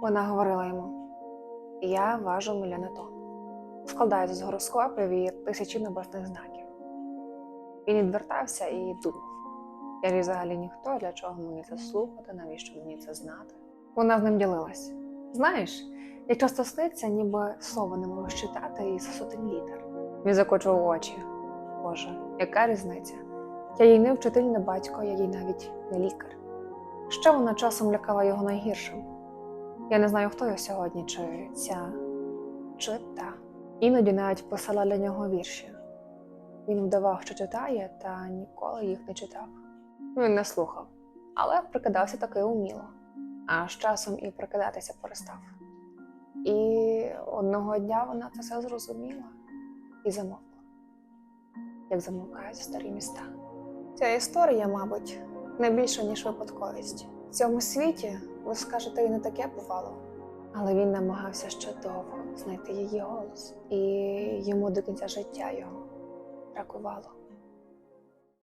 Вона говорила йому: Я важу мільйони тонн. Складається з гороскопів і тисячі небесних знаків. Він відвертався і думав: я ж взагалі ніхто, для чого мені це слухати, навіщо мені це знати? Вона з ним ділилась. Знаєш, як часто сниться, ніби слово не можеш читати із сотень літер. Він закочував очі. Боже, яка різниця? Я їй не вчитель, не батько, я їй навіть не лікар. Ще вона часом лякала його найгіршим. Я не знаю, хто я сьогодні, чи ця, чи та. Іноді навіть писала для нього вірші. Він вдавав, що читає, та ніколи їх не читав. Він не слухав, але прикидався таки уміло, а з часом і прикидатися перестав. І одного дня вона це все зрозуміла і замовкла, як замовкають старі міста. Ця історія, мабуть, не більше, ніж випадковість. В цьому світі, ви скажете, і не таке бувало. Але він намагався ще довго знайти її голос, і йому до кінця життя його бракувало.